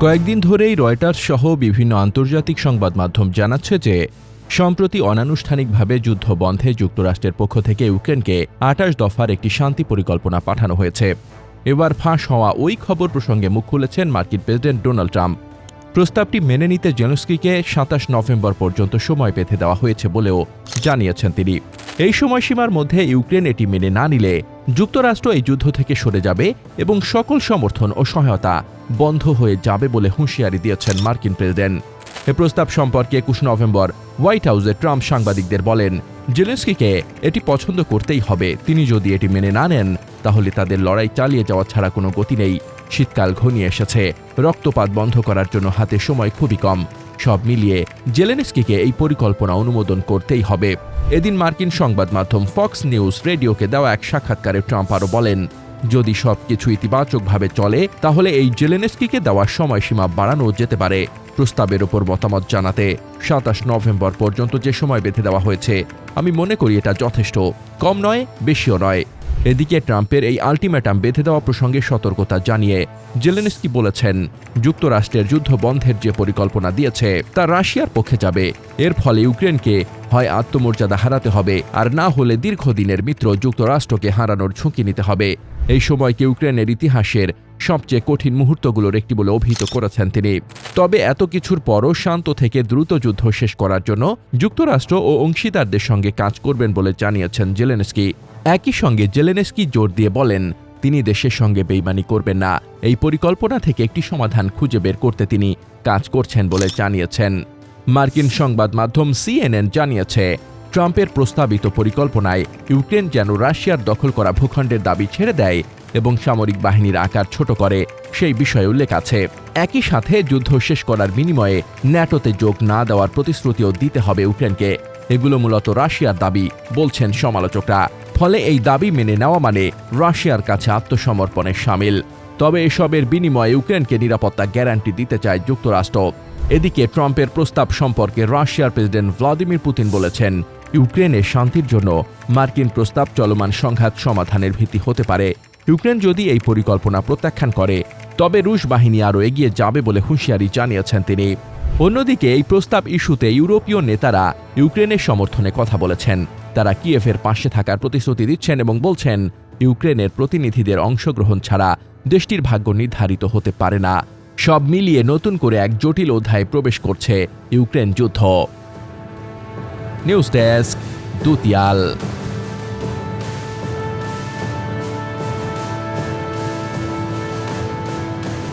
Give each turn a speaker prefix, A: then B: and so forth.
A: কয়েকদিন ধরেই রয়টার্স সহ বিভিন্ন আন্তর্জাতিক সংবাদ মাধ্যম জানাচ্ছে যে, সম্প্রতি অনানুষ্ঠানিকভাবে যুদ্ধ বন্ধে যুক্তরাষ্ট্রের পক্ষ থেকে ইউক্রেনকে আটাশ দফার একটি শান্তি পরিকল্পনা পাঠানো হয়েছে। এবার ফাঁস হওয়া ওই খবর প্রসঙ্গে মুখ খুলেছেন মার্কিন প্রেসিডেন্ট ডোনাল্ড ট্রাম্প। প্রস্তাবটি মেনে নিতে জেলস্কিকে সাতাশ নভেম্বর পর্যন্ত সময় বেঁধে দেওয়া হয়েছে বলেও জানিয়েছেন তিনি। এই সময়সীমার মধ্যে ইউক্রেন এটি মেনে না নিলে যুক্তরাষ্ট্র এই যুদ্ধ থেকে সরে যাবে এবং সকল সমর্থন ও সহায়তা বন্ধ হয়ে যাবে বলে হুঁশিয়ারি দিয়েছেন মার্কিন প্রেসিডেন্ট। এ প্রস্তাব সম্পর্কে একুশ নভেম্বর হোয়াইট হাউসে ট্রাম্প সাংবাদিকদের বলেন, জেলেন্সকিকে এটি পছন্দ করতেই হবে। তিনি যদি এটি মেনে না নেন, তাহলে তাদের লড়াই চালিয়ে যাওয়া ছাড়া কোনো গতি নেই। শীতকাল ঘনিয়ে এসেছে। রক্তপাত বন্ধ করার জন্য হাতে সময় খুবই কম। সব মিলিয়ে জেলেনস্কিকে এই পরিকল্পনা অনুমোদন করতেই হবে। এদিন মার্কিন সংবাদ মাধ্যম ফক্স নিউজ রেডিওকে দেওয়া এক সাক্ষাৎকারে ট্রাম্প আরও বলেন, যদি সবকিছু ইতিবাচকভাবে চলে, তাহলে এই জেলেনস্কিকে দেওয়ার সময়সীমা বাড়ানো যেতে পারে। প্রস্তাবের ওপর মতামত জানাতে সাতাশ নভেম্বর পর্যন্ত যে সময় বেঁধে দেওয়া হয়েছে, আমি মনে করি এটা যথেষ্ট। কম নয়, বেশিও নয়। এদিকে ট্রাম্পের এই আলটিমেটাম বেঁধে দেওয়া প্রসঙ্গে সতর্কতা জানিয়ে জেলেনস্কি বলেছেন, যুক্তরাষ্ট্রের যুদ্ধ বন্ধের যে পরিকল্পনা দিয়েছে, তা রাশিয়ার পক্ষে যাবে। এর ফলে ইউক্রেনকে হয় আত্মমর্যাদা হারাতে হবে আর না হলে দীর্ঘদিনের মিত্র যুক্তরাষ্ট্রকে হারানোর ঝুঁকি নিতে হবে। এই সময়কে ইউক্রেনের ইতিহাসের সবচেয়ে কঠিন মুহূর্তগুলোর একটি বলে অভিহিত করেছেন তিনি। তবে এত কিছুর পরও শান্ত থেকে দ্রুত যুদ্ধ শেষ করার জন্য যুক্তরাষ্ট্র ও অংশীদারদের সঙ্গে কাজ করবেন বলে জানিয়েছেন জেলেনস্কি। একই সঙ্গে জেলেনস্কি জোর দিয়ে বলেন, তিনি দেশের সঙ্গে বেইমানি করবেন না। এই পরিকল্পনা থেকে একটি সমাধান খুঁজে বের করতে তিনি কাজ করছেন বলে জানিয়েছেন। মার্কিন সংবাদ মাধ্যম সিএনএন জানিয়েছে, ট্রাম্পের প্রস্তাবিত পরিকল্পনায় ইউক্রেন যেন রাশিয়ার দখল করা ভূখণ্ডের দাবি ছেড়ে দেয় এবং সামরিক বাহিনীর আকার ছোট করে, সেই বিষয়ে উল্লেখ আছে। একই সাথে যুদ্ধ শেষ করার বিনিময়ে ন্যাটোতে যোগ না দেওয়ার প্রতিশ্রুতিও দিতে হবে ইউক্রেনকে। এগুলো মূলত রাশিয়ার দাবি, বলছেন সমালোচকরা। ফলে এই দাবি মেনে নেওয়া মানে রাশিয়ার কাছে আত্মসমর্পণের সামিল। তবে এসবের বিনিময়ে ইউক্রেনকে নিরাপত্তা গ্যারান্টি দিতে চায় যুক্তরাষ্ট্র। এদিকে ট্রাম্পের প্রস্তাব সম্পর্কে রাশিয়ার প্রেসিডেন্ট ভ্লাদিমির পুতিন বলেছেন ইউক্রেনের শান্তির জন্য মার্কিন প্রস্তাব চলমান সংঘাত সমাধানের ভিত্তি হতে পারে। ইউক্রেন যদি এই পরিকল্পনা প্রত্যাখ্যান করে, তবে রুশ বাহিনী আরও এগিয়ে যাবে বলে হুঁশিয়ারি জানিয়েছেন তিনি। অন্যদিকে, এই প্রস্তাব ইস্যুতে ইউরোপীয় নেতারা ইউক্রেনের সমর্থনে কথা বলেছেন। তারা কিয়েফের পাশে থাকার প্রতিশ্রুতি দিচ্ছেন এবং বলছেন, ইউক্রেনের প্রতিনিধিদের অংশগ্রহণ ছাড়া দেশটির ভাগ্য নির্ধারিত হতে পারে না। সব মিলিয়ে নতুন করে এক জটিল অধ্যায়ে প্রবেশ করছে ইউক্রেন যুদ্ধ। News desk, দুতিয়াল।